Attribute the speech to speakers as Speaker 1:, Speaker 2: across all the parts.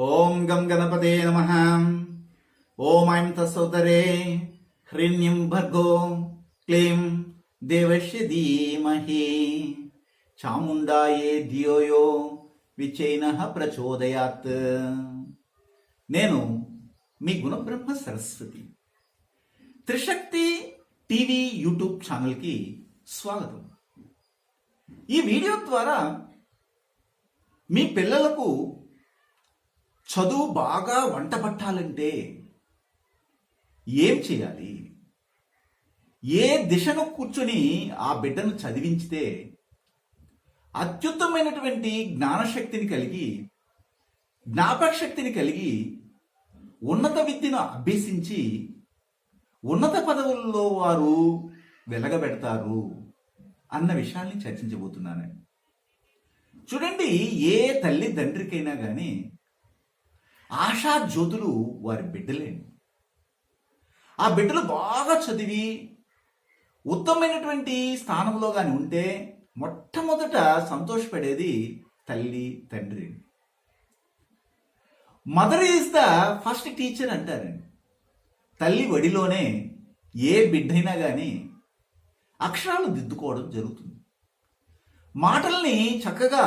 Speaker 1: ఓం గం గణపతే నమ. ఓం ఐం తత్సోదరే హ్రీణ్యం భర్గో. క్లీం దేవస్య ధీమహి. చాముండాయే ధియోయో విచైన ప్రచోదయాత్. నేను మీ గుణబ్రహ్మ సరస్వతి. త్రిశక్తి టీవీ యూట్యూబ్ ఛానల్కి స్వాగతం. ఈ వీడియో ద్వారా మీ పిల్లలకు చదువు బాగా వంట పట్టాలంటే ఏం చేయాలి? ఏ దిశను కూర్చొని ఆ బిడ్డను చదివించితే అత్యుత్తమైనటువంటి జ్ఞానశక్తిని కలిగి జ్ఞాపక శక్తిని కలిగి ఉన్నత విద్యను అభ్యసించి ఉన్నత పదవుల్లో వారు వెలగబెడతారు అన్న విషయాన్ని చర్చించబోతున్నాను. చూడండి ఏ తల్లి తండ్రికైనా కానీ ఆశా జ్యోతులు వారి బిడ్డలే ఆ బిడ్డలు బాగా చదివి ఉత్తమమైనటువంటి స్థానంలో కానీ ఉంటే మొట్టమొదట సంతోషపడేది తల్లి తండ్రి mother is the first teacher అంటారండి. తల్లి వడిలోనే ఏ బిడ్డైనా కానీ అక్షరాలు దిద్దుకోవడం జరుగుతుంది. మాటల్ని చక్కగా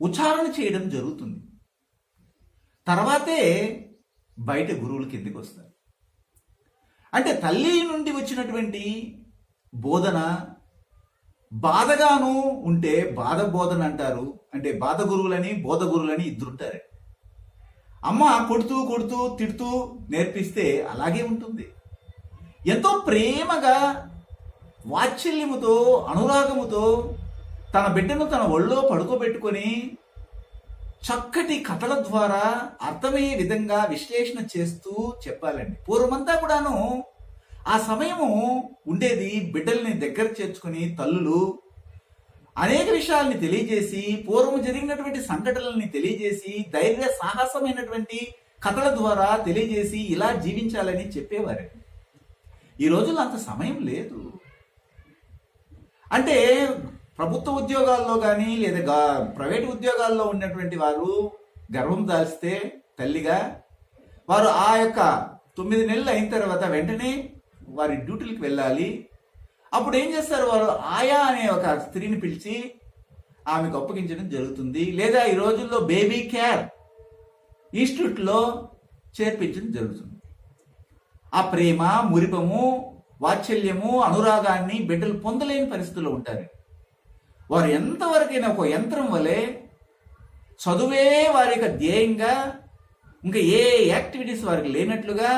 Speaker 1: ఉచ్చారణ చేయడం జరుగుతుంది. తర్వాతే బయట గురువులు కిందికి వస్తారు. అంటే తల్లి నుండి వచ్చినటువంటి బోధన బాధగాను ఉంటే బాధ బోధన అంటారు. అంటే బాధ గురువులని బోధ గురువులని ఇద్దరుంటారు అమ్మ కొడుతూ కొడుతూ తిడుతూ నేర్పిస్తే అలాగే ఉంటుంది. ఎంతో ప్రేమగా వాత్సల్యముతో అనురాగముతో తన బిడ్డను తన ఒళ్ళో పడుకోబెట్టుకొని చక్కటి కథల ద్వారా అర్థమయ్యే విధంగా విశ్లేషణ చేస్తూ చెప్పాలండి. పూర్వమంతా కూడాను ఆ సమయము ఉండేది బిడ్డల్ని దగ్గర చేర్చుకుని తల్లులు అనేక విషయాల్ని తెలియజేసి పూర్వం జరిగినటువంటి సంఘటనల్ని తెలియజేసి ధైర్య సాహసమైనటువంటి కథల ద్వారా తెలియజేసి ఇలా జీవించాలని చెప్పేవారు. ఈ రోజుల్లో అంత సమయం లేదు. అంటే ప్రభుత్వ ఉద్యోగాల్లో కానీ లేదా గా- ప్రైవేట్ ఉద్యోగాల్లో ఉన్నటువంటి వారు గర్వం దాల్స్తే తల్లిగా వారు ఆ యొక్క తొమ్మిది నెలలు అయిన తర్వాత వెంటనే వారి డ్యూటీలకు వెళ్ళాలి. అప్పుడు ఏం చేస్తారు వారు? ఆయా అనే ఒక స్త్రీని పిలిచి ఆమెకు అప్పగించడం జరుగుతుంది. లేదా ఈ రోజుల్లో బేబీ కేర్ ఇన్స్టిట్యూట్లో చేర్పించడం జరుగుతుంది. ఆ ప్రేమ మురిపము వాత్సల్యము అనురాగాన్ని బిడ్డలు పొందలేని పరిస్థితుల్లో ఉంటారు. వారు ఎంతవరకైనా ఒక యంత్రం వలె చదువే వారి యొక్క ధ్యేయంగా ఇంకా ఏ యాక్టివిటీస్ వారికి లేనట్లుగా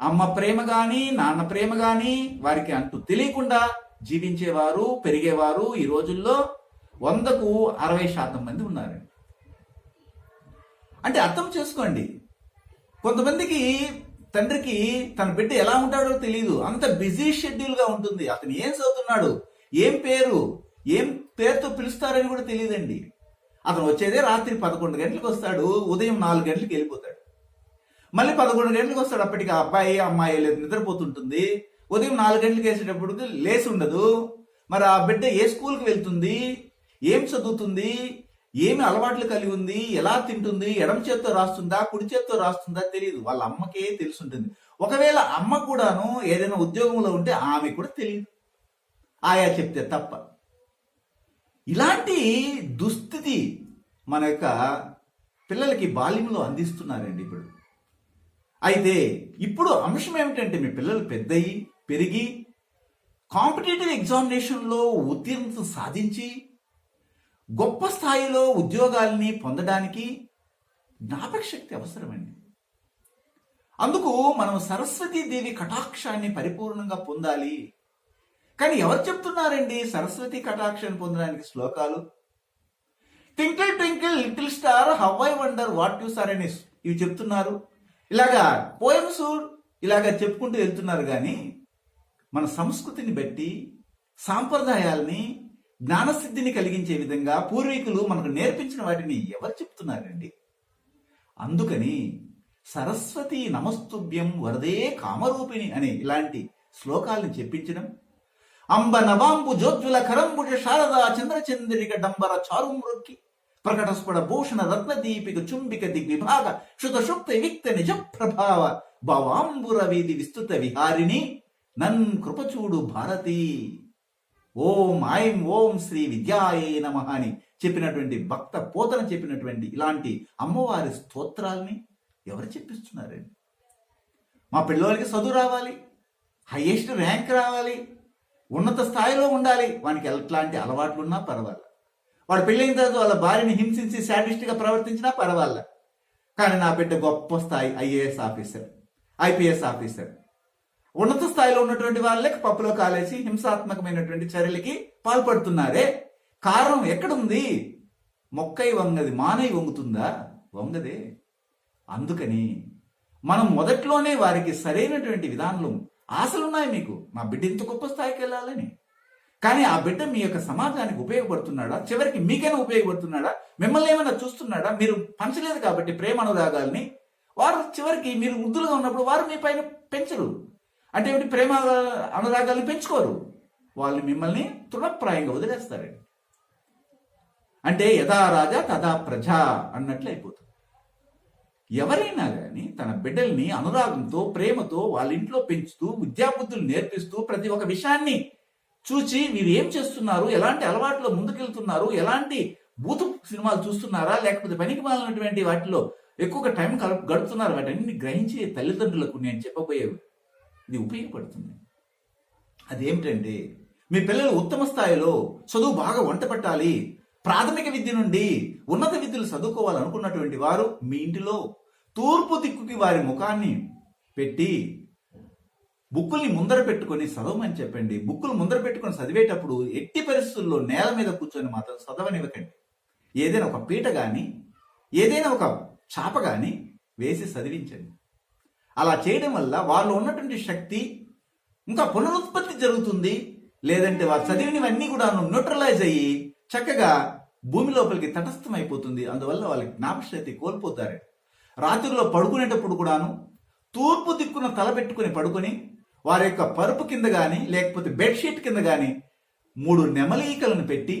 Speaker 1: అమ్మ ప్రేమ కానీ నాన్న ప్రేమ కానీ వారికి అంటూ తెలియకుండా జీవించేవారు పెరిగేవారు ఈ రోజుల్లో వందకు అరవై శాతం మంది ఉన్నారు అంటే అర్థం చేసుకోండి. కొంతమందికి తండ్రికి తన బిడ్డ ఎలా ఉంటాడో తెలియదు అంత బిజీ షెడ్యూల్గా ఉంటుంది. అతను ఏం చదువుతున్నాడు? ఏం పేరు? ఏం పేరుతో పిలుస్తారని కూడా తెలియదండి. అతను వచ్చేదే రాత్రి పదకొండు గంటలకు వస్తాడు ఉదయం నాలుగు గంటలకు వెళ్ళిపోతాడు. మళ్ళీ పదకొండు గంటలకు వస్తాడు అప్పటికి ఆ అబ్బాయి అమ్మాయి లేదు నిద్రపోతుంటుంది. ఉదయం నాలుగు గంటలకు వేసేటప్పుడు లేసి ఉండదు. మరి ఆ బిడ్డ ఏ స్కూల్కి వెళ్తుంది? ఏం చదువుతుంది? ఏమి అలవాట్లు కలిగి ఉంది? ఎలా తింటుంది? ఎడమ చేత్తో రాస్తుందా? కుడి చేత్తో రాస్తుందా? తెలియదు. వాళ్ళ అమ్మకే తెలుసుంటుంది. ఒకవేళ అమ్మ కూడాను ఏదైనా ఉద్యోగంలో ఉంటే ఆమె కూడా తెలియదు. ఆయా చెప్తే తప్ప. ఇలాంటి దుస్థితి మన యొక్క పిల్లలకి బాల్యంలో అందిస్తున్నారండి ఇప్పుడు. అయితే ఇప్పుడు అంశం ఏమిటంటే మీ పిల్లలు పెద్దయి పెరిగి కాంపిటేటివ్ ఎగ్జామినేషన్లో ఉత్తీర్ణత సాధించి గొప్ప స్థాయిలో ఉద్యోగాల్ని పొందడానికి జ్ఞాపక శక్తి అవసరమండి. అందుకు మనం సరస్వతీదేవి కటాక్షాన్ని పరిపూర్ణంగా పొందాలి. కానీ ఎవరు చెప్తున్నారండి? సరస్వతి కటాక్షాన్ని పొందడానికి శ్లోకాలు? Twinkle twinkle little star how I wonder what you are అని ఇవి చెప్తున్నారు. ఇలాగా పోయమ్స్ ఇలాగా చెప్పుకుంటూ వెళ్తున్నారు కానీ మన సంస్కృతిని బట్టి సాంప్రదాయాల్ని జ్ఞానసిద్ధిని కలిగించే విధంగా పూర్వీకులు మనకు నేర్పించిన వాటిని ఎవరు చెప్తున్నారండి? అందుకని సరస్వతి నమస్తుభ్యం వరదే కామరూపిణి అనే ఇలాంటి శ్లోకాల్ని చెప్పించడం అంబ నవాంబు జోజ్వల కరంబుజ శారద చంద్రచంద్రిక డంబర చారు మురొక్కి ప్రకటస్ఫుట భూషణ రత్న దీపిక చుంబిక దిగ్విభాగ శుత శుక్త విక్త నిజ ప్రభావ భవాంబుర వీధి విస్తృత విహారిణి. నన్ కృపచూడు భారతి. ఓం ఐం ఓం శ్రీ విద్యాయే నమ అని చెప్పినటువంటి భక్త పోతన చెప్పినటువంటి ఇలాంటి అమ్మవారి స్తోత్రాల్ని ఎవరు చెప్పిస్తున్నారండి? మా పిల్లలకి చదువు రావాలి హైయెస్ట్ ర్యాంక్ రావాలి ఉన్నత స్థాయిలో ఉండాలి. వానికి ఎట్లాంటి అలవాట్లు ఉన్నా పర్వాలేదు వాడు పెళ్ళైన తర్వాత వాళ్ళ భార్యని హింసించి శాడిస్ట్గా ప్రవర్తించినా పర్వాలే. కానీ నా బిడ్డ గొప్ప స్థాయి ఐఏఎస్ ఆఫీసర్ ఐపీఎస్ ఆఫీసర్. ఉన్నత స్థాయిలో ఉన్నటువంటి వాళ్ళకి పప్పులో కాలేసి హింసాత్మకమైనటువంటి చర్యలకి పాల్పడుతున్నారే. కారణం ఎక్కడుంది? మొక్కై వంగది మానై వంగుతుందా? వంగదే. అందుకని మనం మొదట్లోనే వారికి సరైనటువంటి విధానంలో ఆశలు ఉన్నాయి మీకు. మా బిడ్డ ఇంత గొప్ప స్థాయికి వెళ్ళాలని. కానీ ఆ బిడ్డ మీ యొక్క సమాజానికి ఉపయోగపడుతున్నాడా? చివరికి మీకైనా ఉపయోగపడుతున్నాడా? మిమ్మల్ని ఏమైనా చూస్తున్నాడా? మీరు పంచలేదు కాబట్టి ప్రేమ అనురాగాల్ని వారు చివరికి మీరు వృద్ధులుగా ఉన్నప్పుడు వారు మీ పైన పెంచరు. అంటే ఏమిటి? ప్రేమ అనురాగాల్ని పెంచుకోరు. వాళ్ళు మిమ్మల్ని తృణప్రాయంగా వదిలేస్తారండి. అంటే యథా రాజా తథా ప్రజ అన్నట్లు అయిపోతుంది. ఎవరైనా కానీ తన బిడ్డల్ని అనురాగంతో ప్రేమతో వాళ్ళ ఇంట్లో పెంచుతూ విద్యాబుద్ధులు నేర్పిస్తూ ప్రతి ఒక్క విషయాన్ని చూచి వీరు ఏం చేస్తున్నారు? ఎలాంటి అలవాట్లో ముందుకెళ్తున్నారు? ఎలాంటి బూతు సినిమాలు చూస్తున్నారా? లేకపోతే పనికి మాలినటువంటి వాటిలో ఎక్కువగా టైం గడుపుతున్నారు? వాటన్ని గ్రహించే తల్లిదండ్రులకు నేను చెప్పబోయే ఇది ఉపయోగపడుతుంది. అదేమిటంటే మీ పిల్లలు ఉత్తమ స్థాయిలో చదువు బాగా వంట పట్టాలి ప్రాథమిక విద్య నుండి ఉన్నత విద్యలు చదువుకోవాలనుకున్నటువంటి వారు మీ ఇంటిలో తూర్పు దిక్కుకి వారి ముఖాన్ని పెట్టి బుక్కుల్ని ముందర పెట్టుకొని చదవమని చెప్పండి. బుక్కులు ముందర పెట్టుకొని చదివేటప్పుడు ఎట్టి పరిస్థితుల్లో నేల మీద కూర్చొని మాత్రం చదవనివ్వకండి. ఏదైనా ఒక పీట కానీ ఏదైనా ఒక చాప కానీ వేసి చదివించండి. అలా చేయడం వల్ల వాళ్ళు ఉన్నటువంటి శక్తి ఇంకా పునరుత్పత్తి జరుగుతుంది. లేదంటే వారు చదివినవన్నీ కూడా న్యూట్రలైజ్ అయ్యి చక్కగా భూమి లోపలికి తటస్థమైపోతుంది. అందువల్ల వాళ్ళకి జ్ఞాపశక్తి కోల్పోతారు. రాత్రిలో పడుకునేటప్పుడు కూడాను తూర్పు దిక్కున తలపెట్టుకుని పడుకొని వారి యొక్క పరుపు కింద కానీ లేకపోతే బెడ్షీట్ కింద కానీ మూడు నెమలీకలను పెట్టి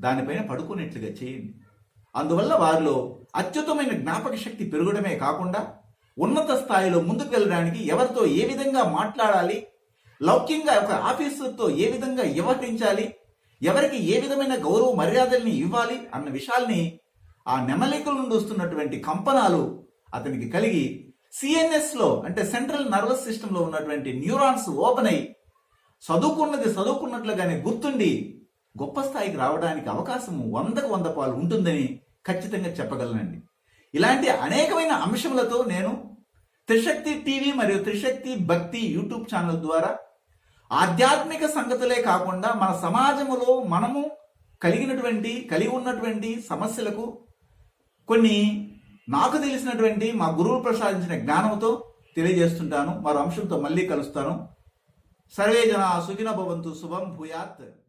Speaker 1: దానిపైన పడుకునేట్లుగా చేయండి. అందువల్ల వారిలో అత్యుత్తమైన జ్ఞాపక శక్తి పెరగడమే కాకుండా ఉన్నత స్థాయిలో ముందుకు వెళ్ళడానికి ఎవరితో ఏ విధంగా మాట్లాడాలి లౌక్యంగా ఒక ఆఫీసర్తో ఏ విధంగా వ్యవహరించాలి ఎవరికి ఏ విధమైన గౌరవ మర్యాదల్ని ఇవ్వాలి అన్న విషయాల్ని ఆ నెమలికల నుండి వస్తున్నటువంటి కంపనాలు అతనికి కలిగి సిఎన్ఎస్లో అంటే సెంట్రల్ నర్వస్ సిస్టంలో ఉన్నటువంటి న్యూరాన్స్ ఓపెన్ అయి చదువుకున్నది చదువుకున్నట్లుగానే గుర్తుండి గొప్ప స్థాయికి రావడానికి అవకాశం వందకు వంద పాలు ఉంటుందని ఖచ్చితంగా చెప్పగలనండి. ఇలాంటి అనేకమైన అంశములతో నేను త్రిశక్తి టీవీ మరియు త్రిశక్తి భక్తి యూట్యూబ్ ఛానల్ ద్వారా ఆధ్యాత్మిక సంగతులే కాకుండా మన సమాజములో మనము కలిగినటువంటి కలిగి ఉన్నటువంటి సమస్యలకు కొన్ని నాకు తెలిసినటువంటి మా గురువులు ప్రసాదించిన జ్ఞానంతో తెలియజేస్తుంటాను. మరో అంశంతో మళ్ళీ కలుస్తాను. సర్వే జన సుఖిన భవంతు. శుభం భూయాత్.